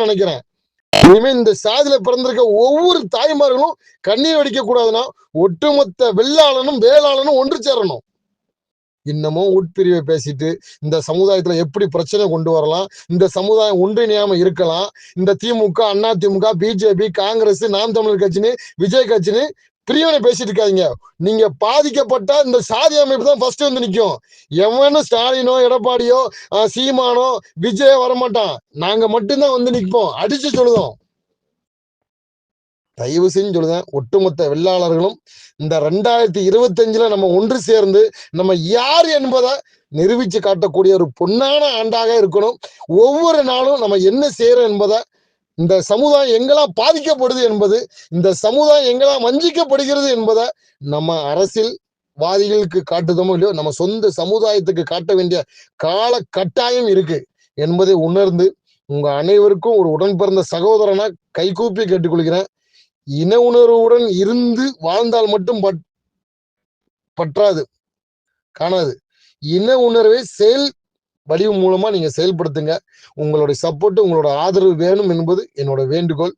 தான் நினைக்கிறேன். இனிமே இந்த சாதியில பிறந்திருக்க ஒவ்வொரு தாய்மார்களும் கண்ணீர் வடிக்க கூடாதுன்னா ஒட்டுமொத்த வெள்ளாளனும் வேளாளனும் ஒன்று சேரணும். இன்னமும் உட்பிரிவை பேசிட்டு இந்த சமுதாயத்துல எப்படி பிரச்சனை கொண்டு வரலாம் இந்த சமுதாயம் ஒன்றிணையாம இருக்கலாம் இந்த திமுக அண்ணா திமுக பிஜேபி காங்கிரஸ் நாம் தமிழர் கட்சின்னு விஜய் கட்சின்னு பிரிவினை பேசிட்டு இருக்காதீங்க. நீங்க பாதிக்கப்பட்டா இந்த சாதி அமைப்பு தான் ஃபர்ஸ்ட் வந்து நிற்கும் எவனும் ஸ்டாலினோ எடப்பாடியோ சீமானோ விஜயோ வரமாட்டான். நாங்க மட்டும்தான் வந்து நிற்போம் அடிச்சு சொல்லுதோம் தயவு செஞ்சு சொல்லுதேன் ஒட்டுமொத்த வெள்ளாளர்களும் இந்த ரெண்டாயிரத்தி இருபத்தஞ்சுல நம்ம ஒன்று சேர்ந்து நம்ம யார் என்பதை நிரூபிச்சு காட்டக்கூடிய ஒரு பொன்னான ஆண்டாக இருக்கணும். ஒவ்வொரு நாளும் நம்ம என்ன செய்யறோம் என்பதை இந்த சமுதாயம் எங்கெல்லாம் பாதிக்கப்படுது என்பது இந்த சமுதாயம் எங்கெல்லாம் வஞ்சிக்கப்படுகிறது என்பதை நம்ம அரசியல் வாதிகளுக்கு காட்டுதமோ இல்லையோ நம்ம சொந்த சமுதாயத்துக்கு காட்ட வேண்டிய கால கட்டாயம் இருக்கு என்பதை உணர்ந்து உங்க அனைவருக்கும் ஒரு உடன் பிறந்த சகோதரனா கைகூப்பி கேட்டுக்கொள்கிறேன். இன உணர்வுடன் இருந்து வாழ்ந்தால் மட்டும் பட் பற்றாது காணாது. இன உணர்வை செயல் வடிவம் மூலமா நீங்க செயல்படுத்துங்க. உங்களுடைய சப்போர்ட் உங்களோட ஆதரவு வேணும் என்பது என்னோட வேண்டுகோள்.